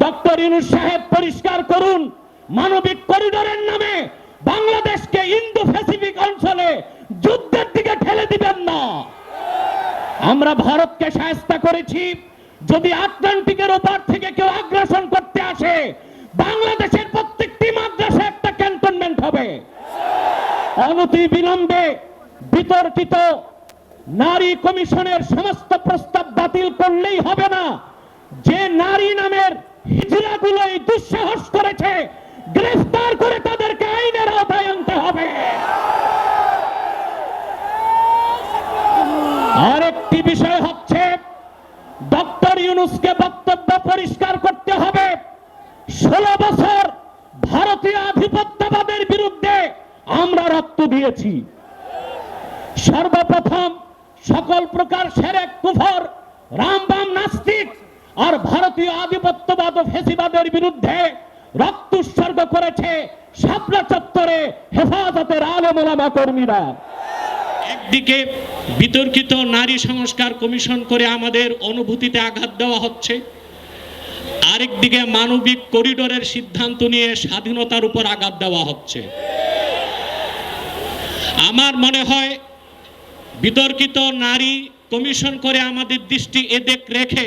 Doctor Yunus সাহেব পরিষ্কার করুন, মানবিক করিডোরের নামে বাংলাদেশকে ইন্দো প্যাসিফিক অঞ্চলে যুদ্ধের দিকে ঠেলে দিবেন না। আমরা ভারতকে সাহায্য করেছি, যদি আটলান্টিকের ওপার থেকে কেউ আগ্রাসন করতে আসে, বাংলাদেশের প্রত্যেকটি মাদ্রাসা একটা ক্যান্টনমেন্ট হবে। অনতি বিলম্বে বিতর্কিত নারী কমিশনের সমস্ত প্রস্তাব বাতিল করলেই হবে না। যে নারী নামের হিজড়াগুলো এই দুঃসাহস করেছে, গ্রেফতার করে তাদেরকে আইনের আওতায় আনতে হবে। আরেকটি বিষয় হচ্ছে, ডক্টর ইউনুসকে বক্তব্য পরিষ্কার করতে হবে। ষোলো বছর ভারতীয় আধিপত্যবাদের বিরুদ্ধে আমরা রক্ত দিয়েছি। সর্বপ্রথম সকল প্রকার সেরেক কুফর, রামবাম নাস্তিক আর ভারতীয় আধিপত্যবাদ ও ফেসিবাদের বিরুদ্ধে রক্ত উৎসর্গ করেছে শাপলা চত্বরে হেফাজতের আলেমোলামা কর্মীরা। একদিকে বিতর্কিত নারী সংস্কার কমিশন করে আমাদের অনুভূতিতে আঘাত দেওয়া হচ্ছে, আরেকদিকে মানবিক করিডোরের সিদ্ধান্ত নিয়ে স্বাধীনতার উপর আঘাত দেওয়া হচ্ছে। আমার মনে হয় বিতর্কিত নারী কমিশন করে আমাদের দৃষ্টি এদিক রেখে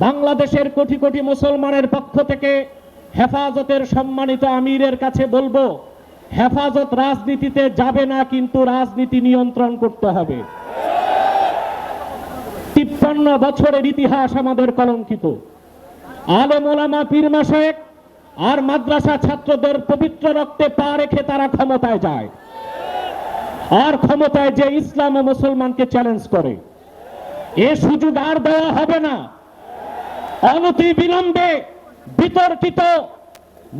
বাংলাদেশের কোটি কোটি মুসলমানের পক্ষ থেকে হেফাজতের সম্মানিত আমিরের কাছে বলব, হেফাজত রাজনীতিতে যাবে না, কিন্তু রাজনীতি নিয়ন্ত্রণ করতে হবে। তিপ্পান্ন বছরের ইতিহাস আমাদের কলঙ্কিত। আলেম ওলামা পীর মাসেক আর মাদ্রাসা ছাত্রদের পবিত্র রক্তে পা রেখে তারা ক্ষমতায় যায়। আর ক্ষমতায় যে ইসলাম ও মুসলমানকে চ্যালেঞ্জ করে। এ সুযোগ আর দেওয়া হবে না। অনতি বিলম্বে বিতর্কিত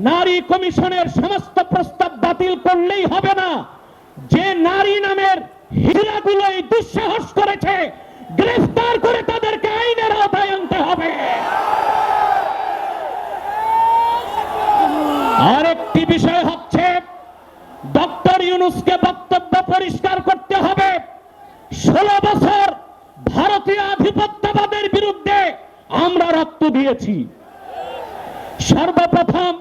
নারী কমিশনের সমস্ত প্রস্তাব বাতিল করলেই হবে না। যে নারী নামের হিজড়াগুলো এই দুঃসাহস করেছে, গ্রেফতার করে তাদেরকে আইনের আওতায় আনতে হবে। আরেকটি বিষয় হচ্ছে, ডক্টর ইউনুসকে বক্তব্য পরিষ্কার করতে হবে। ষোলো বছর ভারতীয় আধিপত্যবাদের বিরুদ্ধে আমরা রক্ত দিয়েছি। সর্বপ্রথম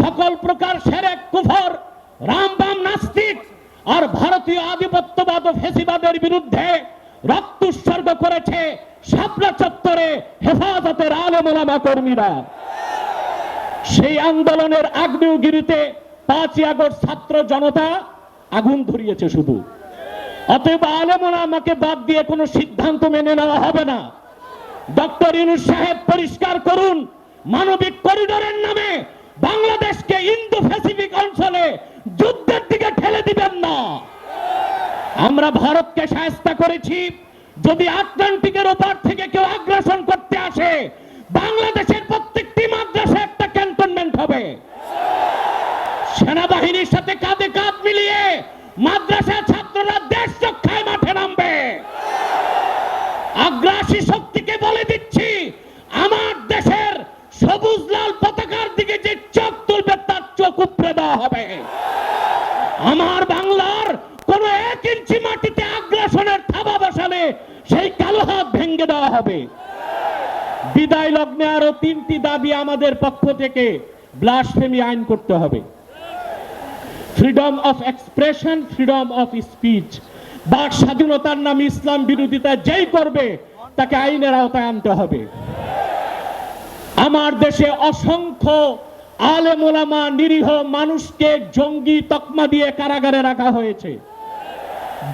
সকল প্রকার সেরেক, কুফর রামবাম নাস্তিক আর ভারতীয় আধিপত্যবাদ ও ফেসিবাদের বিরুদ্ধে রক্ত উৎসর্গ করেছে শাপলা চত্বরে হেফাজতের আলমোলামা কর্মীরা। সেই আন্দোলনের আগ্নেয়গিরিতে পাঁচই আগস্ট ছাত্র জনতা আগুন ধরিয়েছে শুধু। অতএব আলেমোলা আমাকে বাদ দিয়ে কোনো সিদ্ধান্ত মেনে নেওয়া হবে না। ডক্টর ইউনুস সাহেব পরিষ্কার করুন, মানবিক করিডোরের নামে বাংলাদেশকে ইন্দো প্যাসিফিক অঞ্চলে যুদ্ধের দিকে ঠেলে দিবেন না। আমরা ভারতকে সাহায্য করেছি, যদি আটলান্টিকের ওপার থেকে কেউ আগ্রাসন করতে আসে, বাংলাদেশের প্রত্যেকটি মাদ্রাসা একটা ক্যান্টনমেন্ট হবে। সেনাবাহিনীর সাথে কাঁধে কাঁধ মিলিয়ে মাদ্রাসা ছাত্ররা দেশ রক্ষায় মাঠে নামবে। আগ্রাসী শক্তিকে বিদায় লগ্নে আরও তিনটি দাবি আমাদের পক্ষ থেকে ব্লাসফেমি আইন করতে হবে। Freedom of expression freedom of speech বাক স্বাধীনতার নামে ইসলাম বিরোধিতা যেই করবে, তাকে আইনের আওতায় আনতে হবে। আমার দেশে অসংখ্য আলেমোলামা নিরীহ মানুষকে জঙ্গি তকমা দিয়ে কারাগারে রাখা হয়েছে।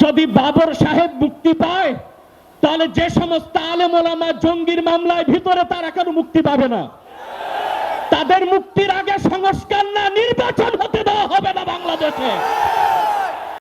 যদি বাবর সাহেব মুক্তি পায় তাহলে যে সমস্ত আলেমোলামা জঙ্গির মামলায় ভিতরে তারা কেন মুক্তি পাবে না। তাদের মুক্তির আগে সংস্কার না, নির্বাচন হতে দেওয়া হবে না বাংলাদেশে।